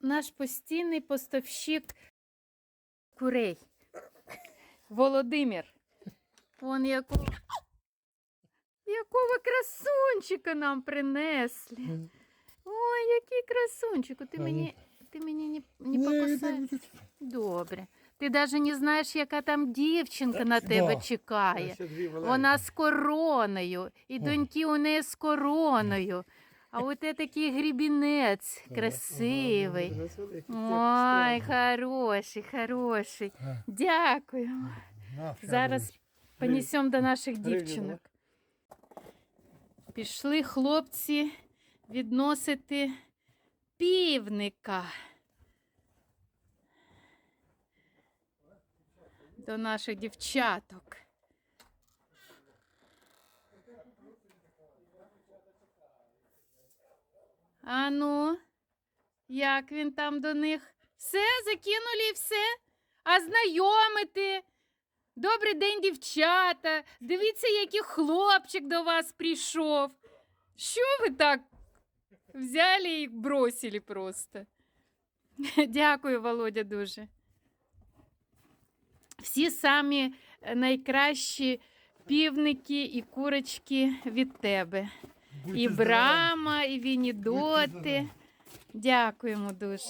наш постійний поставщик курей. Володимир. Вон якого, якого красунчика нам принесли. Ой, який красунчик. Ти мені, ти мені не, не покусаєш? Добре. Ти навіть не знаєш, яка там дівчинка на тебе Да. чекає. Вона з короною, і доньки у неї з короною. А от такий грібінець красивий. Ой, хороший, хороший. Дякуємо. Зараз понесемо до наших дівчинок. Пішли хлопці відносити півника. До наших дівчаток. А ну, як він там до них? Все, закинули все? А знайомити? Добрий день, дівчата. Дивіться, який хлопчик до вас прийшов. Що ви так взяли і бросили просто? Дякую, Володя, дуже. Всі самі е, найкращі півники і курочки від тебе. Будьте І здорові. Брама, і Будьте Вінідоти. здорові. Дякуємо дуже.